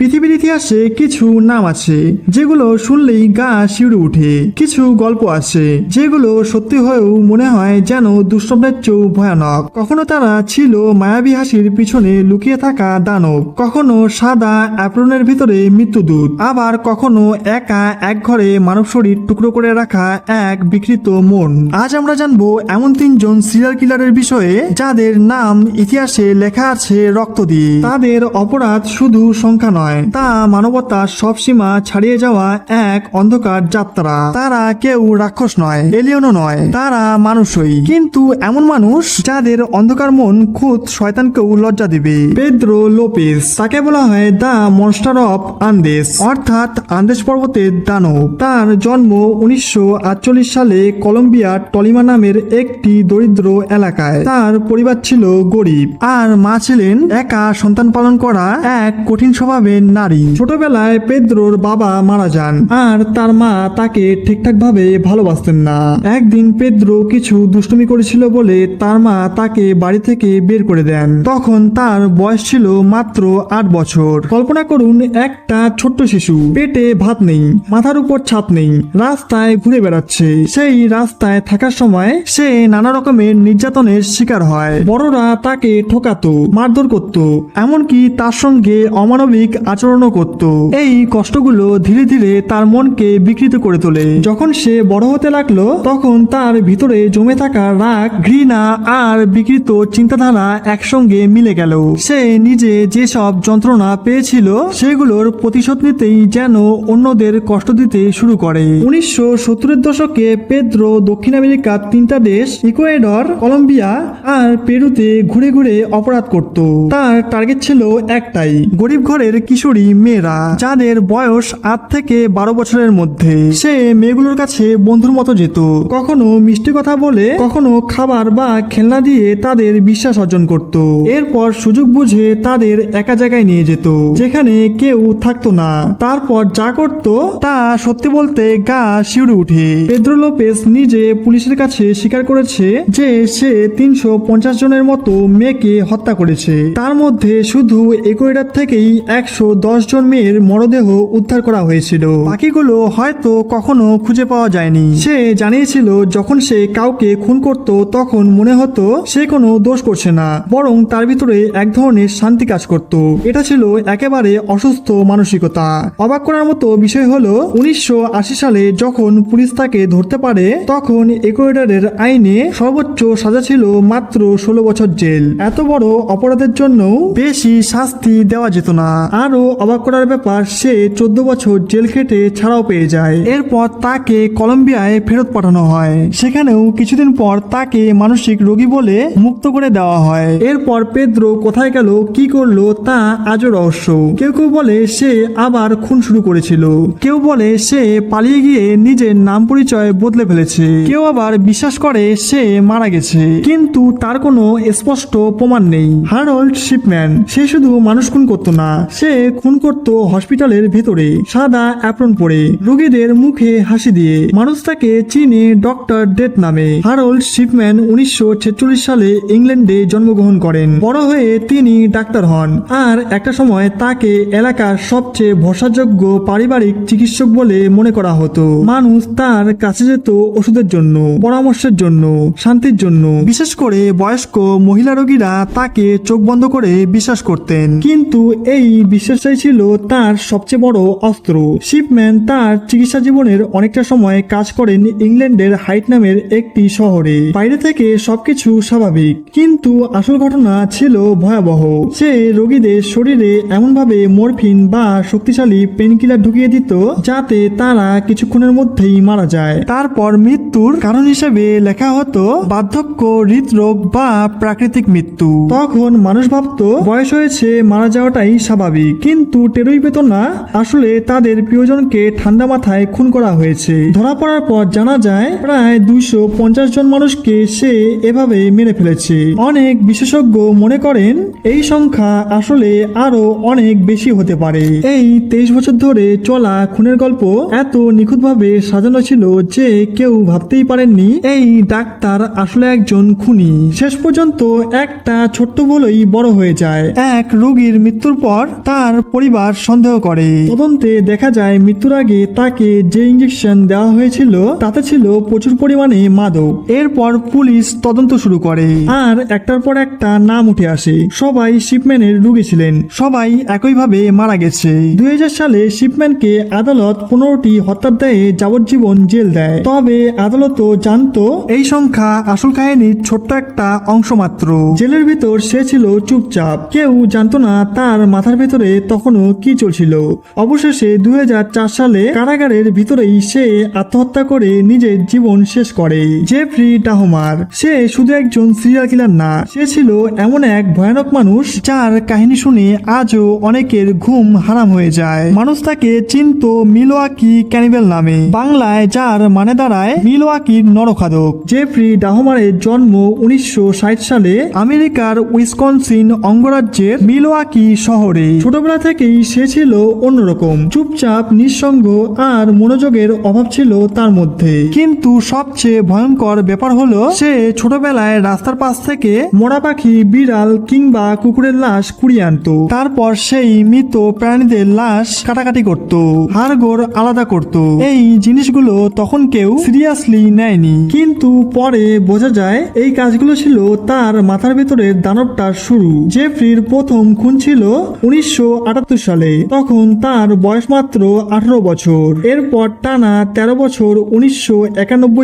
পৃথিবীর ইতিহাসে কিছু নাম আছে, যেগুলো শুনলেই গা শিউরে উঠে। কিছু গল্প আছে, যেগুলো সত্যি হয়েও মনে হয় যেন দুঃস্বপ্নের চেয়েও ভয়ানক। কখনো তারা ছিল মায়াবী হাসির পিছনে লুকিয়ে থাকা দানব, কখনো সাদা অ্যাপ্রনের ভিতরে মৃত্যুদূত, আবার কখনো একা এক ঘরে মানব শরীর টুকরো করে রাখা এক বিকৃত মন। আজ আমরা জানব এমন তিনজন সিরিয়াল কিলারের বিষয়ে, যাদের নাম ইতিহাসে লেখা আছে রক্ত দিয়ে। তাদের অপরাধ শুধু সংখ্যা নয় তা মানবতার সব সীমা ছাড়িয়ে যাওয়া এক অন্ধকার যাত্রা। তারা কেউ রাক্ষস নয় এলিয়নও নয়, তারা মানুষই। কিন্তু এমন মানুষ যাদের অন্ধকার মন খুদ শয়তানকেও লজ্জা দিবে। পেদ্রো লোপেস তাকে বলা হয় দ্য মনস্টার অফ আন্দেস অর্থাৎ আন্দেশ পর্বতের দানব। তার জন্ম উনিশশো আটচল্লিশ সালে কলম্বিয়ার টলিমা নামের একটি দরিদ্র এলাকায়। তার পরিবার ছিল গরিব। আর মা ছিলেন একা সন্তান পালন করা এক কঠিন স্বভাবের নারী। ছোটবেলায় পেদ্রোর বাবা মারা যান, আর তার মা তাকে ঠিকঠাক ভাবে ভালোবাসতেন না। একদিন পেদ্রো কিছু দুষ্টুমি করেছিল বলে তার মা তাকে বাড়ি থেকে বের করে দেন। তখন তার বয়স ছিল মাত্র আট বছর। কল্পনা করুন, একটা ছোট্ট শিশু। পেটে ভাত নেই, মাথার উপর ছাপ নেই, রাস্তায় ঘুরে বেড়াচ্ছে। সেই রাস্তায় থাকার সময় সে নানা রকমের নির্যাতনের শিকার হয়। বড়রা তাকে ঠকাতো, মারধর করত। এমনকি তার সঙ্গে অমানবিক আচরণও করত। এই কষ্টগুলো ধীরে ধীরে তার মনকে বিকৃত করে তোলে। যখন সে বড় হতে লাগল, তখন তার ভিতরে জমে থাকা রাগ, ঘৃণা আর বিকৃত চিন্তাধারা একসঙ্গে মিলে গেল। সে নিজে যেসব যন্ত্রণা পেয়েছিল, সেগুলোর প্রতিশোধ নিতেই যেন অন্যদের কষ্ট দিতে শুরু করে। উনিশশো সত্তরের দশকে পেদ্রো, দক্ষিণ আমেরিকার তিনটা দেশ, ইকুয়েডর, কলম্বিয়া আর পেরুতে ঘুরে ঘুরে অপরাধ করত। তার টার্গেট ছিল একটাই, গরিব ঘরের কিশোরী মেয়েরা, যাদের বয়স আট থেকে বারো বছরের মধ্যে, সে মেয়েগুলোর কাছে বন্ধুর মতো যেত। কখনো মিষ্টি কথা বলে, কখনো খাবার বা খেলনা দিয়ে তাদের বিশ্বাস অর্জন করত। এরপর সুযোগ বুঝে তাদের একা জায়গায় নিয়ে যেত, যেখানে কেউ থাকতো না। তারপর যা করত, তা সত্যি বলতে গা শিউরে উঠে। পেদ্রো লোপেস নিজে পুলিশের কাছে স্বীকার করেছে যে, সে তিনশো পঞ্চাশ জনের মতো মেয়েকে হত্যা করেছে। তার মধ্যে শুধু একুয়েডার থেকেই একশো দশ জন মেয়ের মরদেহ উদ্ধার করা হয়েছিল। বাকিগুলো হয়তো কখনো খুঁজে পাওয়া যায়নি। সে জানিয়েছিল, যখন সে কাউকে খুন করত, তখন মনে হতো সে কোনো দোষ করছে না, বরং তার ভিতরে এক ধরনের শান্তি কাজ করত। এটা ছিল একেবারে অসুস্থ মানসিকতা। অবাক করার মতো বিষয় হলো, উনিশশো আশি সালে যখন পুলিশ তাকে ধরতে পারে, তখন ইকুয়েডারের আইনে সর্বোচ্চ সাজা ছিল মাত্র ষোলো বছর জেল। এত বড় অপরাধের জন্য বেশি শাস্তি দেওয়া যেত না। আরও অবাক করার ব্যাপার, সে চোদ্দ বছর জেল খেটে ছাড়াও পেয়ে যায়। এরপর তাকে কলম্বিয়ায় ফেরত পাঠানো হয়। সেখানেও কিছুদিন পর তাকে মানসিক রোগী বলে মুক্ত করে দেওয়া হয়। এরপর পেদ্রো কোথায় গেল, কি করল তা আজও রহস্য। কেউ কেউ বলে সে আবার খুন শুরু করেছিল। কেউ বলে সে পালিয়ে গিয়ে নিজের নাম পরিচয় বদলে ফেলেছে। কেউ আবার বিশ্বাস করে সে মারা গেছে। কিন্তু তার কোনো স্পষ্ট প্রমাণ নেই। হারল্ড শিপম্যান, সে শুধু মানুষ খুন করতো না। সে খুন করত হসপিটালের ভেতরে। সাদা অ্যাপ্রন পরে। রোগীদের মুখে হাসি দিয়ে। মানুষ তাকে চিনে ডক্টর ডেট নামে। হারল্ড শিপম্যান উনিশশো সালে ইংল্যান্ডে জন্মগ্রহণ করেন। বড় হয়ে তিনি ডাক্তার হন। আর একটা সময় তাকে এলাকার সবচেয়ে ভরসাযোগ্য পারিবারিক চিকিৎসক বলে মনে করা হতো। মানুষ তার কাছে যেত ওষুধের জন্য, পরামর্শের জন্য, শান্তির জন্য। বিশেষ করে বয়স্ক মহিলা রোগীরা তাকে চোখ বন্ধ করে বিশ্বাস করতেন। কিন্তু এই বিশ্বাসটাই ছিল তার সবচেয়ে বড় অস্ত্র। শিপম্যান তার চিকিৎসা জীবনের অনেকটা সময় কাজ করেন ইংল্যান্ডের হাইট নামের একটি শহরে। বাইরে থেকে সবকিছু স্বাভাবিক। কিন্তু আসল ঘটনা ছিল ভয়াবহ। সে রোগীদের শরীরে এমনভাবে মরফিন বা শক্তিশালী পেনকিলার ঢুকিয়ে দিত যাতে তারা কিছুক্ষণের মধ্যেই মারা যায়। তারপর মৃত্যুর কারণ হিসেবে লেখা হতো বার্ধক্য, হৃদরোগ বা প্রাকৃতিক মৃত্যু। তখন মানুষ ভাবতো বয়স হয়েছে মারা যাওয়াটাই স্বাভাবিক। কিন্তু টেরই পেত না। আসলে তাদের প্রিয়জনকে ঠান্ডা মাথায় খুন করা হয়েছে। ধরা পড়ার পর জানা যায়, প্রায় দুইশো পঞ্চাশ জন মানুষকে সে এভাবে মেরে ফেলেছে। অনেক বিশেষজ্ঞ মনে করেন, এই সংখ্যা আসলে আরও অনেক বেশি হতে পারে। এই তেইশ বছর ধরে চলা খুনের গল্প এত নিখুঁতভাবে সাজানো ছিল যে কেউ ভাবতেই পারেননি, এই ডাক্তার আসলে একজন খুনি। শেষ পর্যন্ত একটা ছোট্ট বলেই বড় হয়ে যায়। এক রোগীর মৃত্যুর পর তার তার পরিবার সন্দেহ করে। তদন্তে দেখা যায়, মৃত্যুর আগে তাকে যে ইঞ্জেকশন দেওয়া হয়েছিল, তাতে ছিল প্রচুর পরিমাণে মাদক। এরপর পুলিশ তদন্ত শুরু করে। আর একটার পর একটা নাম উঠে আসে। সবাই শিপম্যানের রুগী ছিলেন। সবাই একইভাবে মারা গেছে। দুই সালে শিপম্যানকে আদালত পনেরোটি হত্যার দায়ে যাবজ্জীবন জেল দেয়। তবে আদালত জানতো, এই সংখ্যা আসল কাহিনীর ছোট্ট একটা অংশ মাত্র। জেলের ভিতর সে ছিল চুপচাপ। কেউ জানতো না তার মাথার ভেতরে তখনও কি চলছিল? অবশেষে দুই হাজার চার সালে কারাগারের ভিতরেই সে আত্মহত্যা করে নিজের জীবন শেষ করে। জেফ্রি ডাহমার সে শুধু একজন সিরিয়াল কিলার না, সে ছিল এমন এক ভয়ানক মানুষ যার কাহিনী শুনে আজও অনেকের ঘুম হারাম হয়ে যায়। মানুষ তাকে চিনত মিলোয়াকি ক্যানিবেল নামে, বাংলায় যার মানে দাঁড়ায় মিলোয়াকির নরখাদক। জেফ্রি ডাহমারের জন্ম উনিশশো ষাট সালে আমেরিকার উইসকনসিন অঙ্গরাজ্যের মিলোয়াকি শহরে। ছোটবেলা থেকেই সে ছিল অন্যরকম। চুপচাপ, নিঃসঙ্গ আর মনোযোগের অভাব ছিল তার মধ্যে। কিন্তু সবচেয়ে ভয়ঙ্কর ব্যাপার হলো, সে ছোটবেলায় রাস্তার পাশ থেকে মোড়া পাখি, বিড়াল কিংবা কুকুরের লাশ কুড়িয়ে আনতো। তারপর সেই মৃত প্রাণীদের লাশ কাটাকাটি করত, হাড়গোড় আলাদা করত। এই জিনিসগুলো তখন কেউ সিরিয়াসলি নেয়নি। কিন্তু পরে বোঝা যায়, এই কাজগুলো ছিল তার মাথার ভেতরের দানবটার শুরু। জেফ্রির প্রথম খুন ছিল উনিশশো সালে, তখন তার বয়স মাত্র আঠারো বছর। এরপর টানা তেরো বছর উনিশশো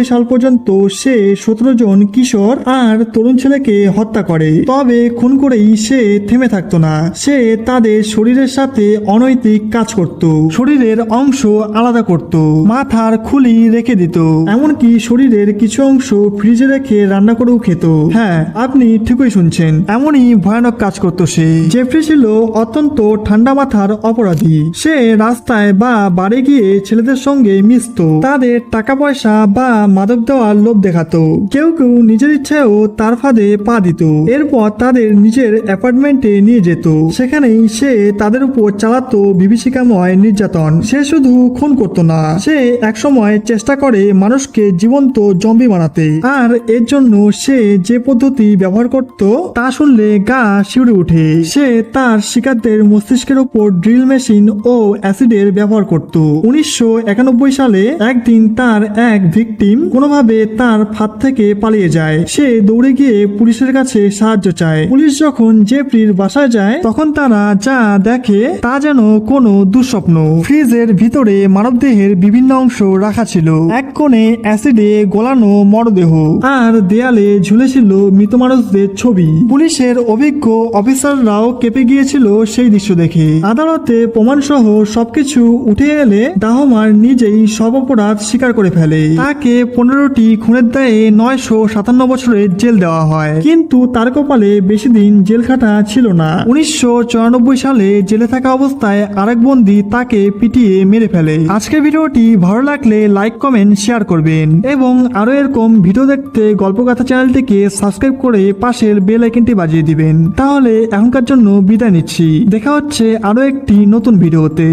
সাল পর্যন্ত সে সতেরো জন কিশোর আর তরুণ ছেলেকে হত্যা করে। তবে খুন করেই সে থেমে থাকতো না। সে তাদের শরীরের সাথে অনৈতিক কাজ করত। শরীরের অংশ আলাদা করত। মাথার খুলি রেখে দিত। এমনকি শরীরের কিছু অংশ ফ্রিজে রেখে রান্না করেও খেত। হ্যাঁ আপনি ঠিকই শুনছেন। এমনই ভয়ানক কাজ করত সে। জেফ্রি ছিল অত্যন্ত ঠান্ডা মাথার অপরাধী। সে রাস্তায় বা বাড়ি গিয়ে ছেলেদের সঙ্গে মিশত। তাদের টাকা পয়সা বা মাদক দেওয়ার লোভ দেখাতো। কেউ কেউ নিজের ইচ্ছায়ও তার ফাঁদে পা দিত। এরপর তাদের নিজের অ্যাপার্টমেন্টে নিয়ে যেত। সেখানেই সে তাদের উপর চালাতো বিভীষিকাময় নির্যাতন। সে শুধু খুন করত না, সে একসময় চেষ্টা করে মানুষকে জীবন্ত জম্বি বানাতে। আর এর জন্য সে যে পদ্ধতি ব্যবহার করত, তা শুনলে গা শিউরে উঠে সে তার শিকারদের মস্তিষ্কের উপর ড্রিল মেশিন ও অ্যাসিডের ব্যবহার করত। উনিশশো একানব্বই সালে একদিন তার এক ভিকটিম কোনোভাবে তার ফাঁদ থেকে পালিয়ে যায়। সে দৌড়ে গিয়ে পুলিশের কাছে সাহায্য চায়। পুলিশ যখন জেফরির বাসায় যায়, তখন তারা যা দেখে তা যেন কোনো দুঃস্বপ্ন। ফ্রিজের ভিতরে মানবদেহের বিভিন্ন অংশ রাখা ছিল। এক কোণে অ্যাসিডে গলানো মরদেহ। আর দেয়ালে ঝুলেছিল মৃত মানুষদের ছবি। পুলিশের অভিজ্ঞ অফিসাররাও কেঁপে গিয়েছিল সেই দৃশ্য দেখে। আদালতে প্রমাণ সহ সবকিছু উঠে এলে দাহমার নিজেই সব অপরাধ স্বীকার করে ফেলে। তাকে পনেরোটি খুনের দায়ে নয়শো সাতান্ন বছরের জেল দেওয়া হয়। কিন্তু তার কপালে বেশি দিন জেল খাটা ছিল না। উনিশশো চুরানব্বই সালে জেলে থাকা অবস্থায় আরেক বন্দি তাকে পিটিয়ে মেরে ফেলে। আজকের ভিডিওটি ভালো লাগলে লাইক, কমেন্ট, শেয়ার করবেন। এবং আরও এরকম ভিডিও দেখতে গল্পকথা চ্যানেলটিকে সাবস্ক্রাইব করে পাশের বেল আইকনটি বাজিয়ে দিবেন। তাহলে এখনকার জন্য বিদায় নিচ্ছি। দেখা হচ্ছে আরও একটি নতুন ভিডিওতে।